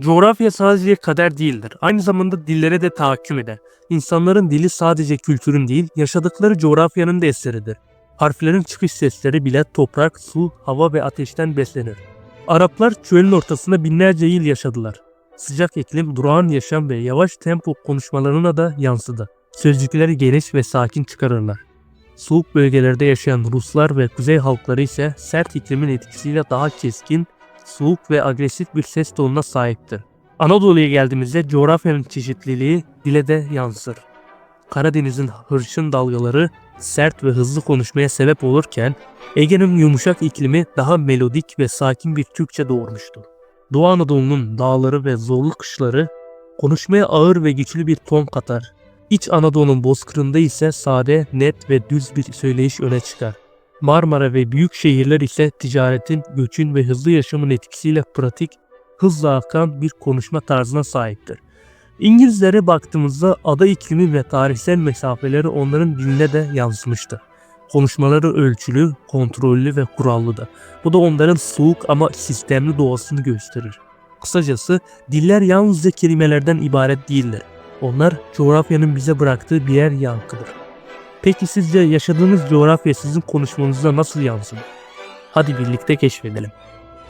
Coğrafya sadece kader değildir. Aynı zamanda dillere de tahakküm eder. İnsanların dili sadece kültürün değil, yaşadıkları coğrafyanın da eseridir. Harflerin çıkış sesleri bile toprak, su, hava ve ateşten beslenir. Araplar çölün ortasında binlerce yıl yaşadılar. Sıcak iklim, durağan yaşam ve yavaş tempo konuşmalarına da yansıdı. Sözcükleri geniş ve sakin çıkarırlar. Soğuk bölgelerde yaşayan Ruslar ve kuzey halkları ise sert iklimin etkisiyle daha keskin, soğuk ve agresif bir ses tonuna sahiptir. Anadolu'ya geldiğimizde coğrafyanın çeşitliliği dile de yansır. Karadeniz'in hırçın dalgaları sert ve hızlı konuşmaya sebep olurken Ege'nin yumuşak iklimi daha melodik ve sakin bir Türkçe doğurmuştur. Doğu Anadolu'nun dağları ve zorlu kışları konuşmaya ağır ve güçlü bir ton katar. İç Anadolu'nun bozkırında ise sade, net ve düz bir söyleyiş öne çıkar. Marmara ve büyük şehirler ise ticaretin, göçün ve hızlı yaşamın etkisiyle pratik, hızla akan bir konuşma tarzına sahiptir. İngilizlere baktığımızda ada iklimi ve tarihsel mesafeleri onların diline de yansımıştı. Konuşmaları ölçülü, kontrollü ve kurallıdır. Bu da onların soğuk ama sistemli doğasını gösterir. Kısacası diller yalnızca kelimelerden ibaret değildir. Onlar coğrafyanın bize bıraktığı birer yankıdır. Peki sizce yaşadığınız coğrafya sizin konuşmanızda nasıl yansıdı? Hadi birlikte keşfedelim.